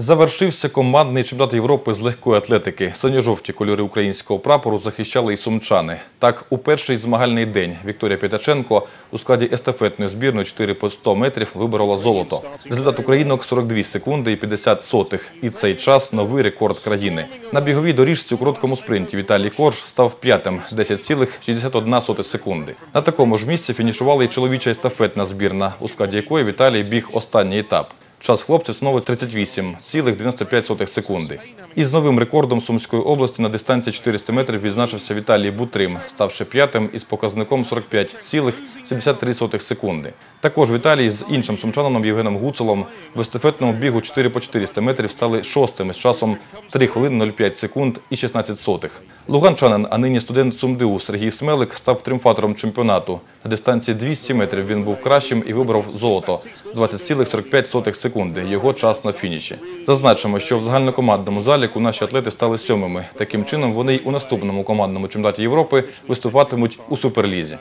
Завершився командний чемпіонат Європи з легкої атлетики. Синьо-жовті кольори українського прапору захищали і сумчани. Так, у перший змагальний день Вікторія П'ятаченко у складі естафетної збірної 4 по 100 метрів виборола золото. Результат українок 42 секунди і 50 сотих. І цей час новий рекорд країни. На біговій доріжці у короткому спринті Віталій Корж став п'ятим 10,61 секунди. На такому ж місці фінішувала і чоловіча естафетна збірна, у складі якої Віталій біг останній етап. Час хлопців становить 38,95 секунди. Із новим рекордом Сумської області на дистанції 400 метрів відзначився Віталій Бутрим, ставши п'ятим із показником 45,73 секунди. Також Віталій з іншим сумчанином Євгеном Гуцелом в естафетному бігу 4 по 400 метрів стали шостими з часом 3 хвилини 05 секунд і 16 сотих. Луганчанин, а нині студент СумДУ Сергій Смелик став тріумфатором чемпіонату. На дистанції 200 метрів він був кращим і вибрав золото 20,45 секунди. Його час на фініші. Зазначимо, що в загальнокомандному заліку наші атлети стали сьомими. Таким чином вони й у наступному командному чемпіонаті Європи виступатимуть у суперлізі.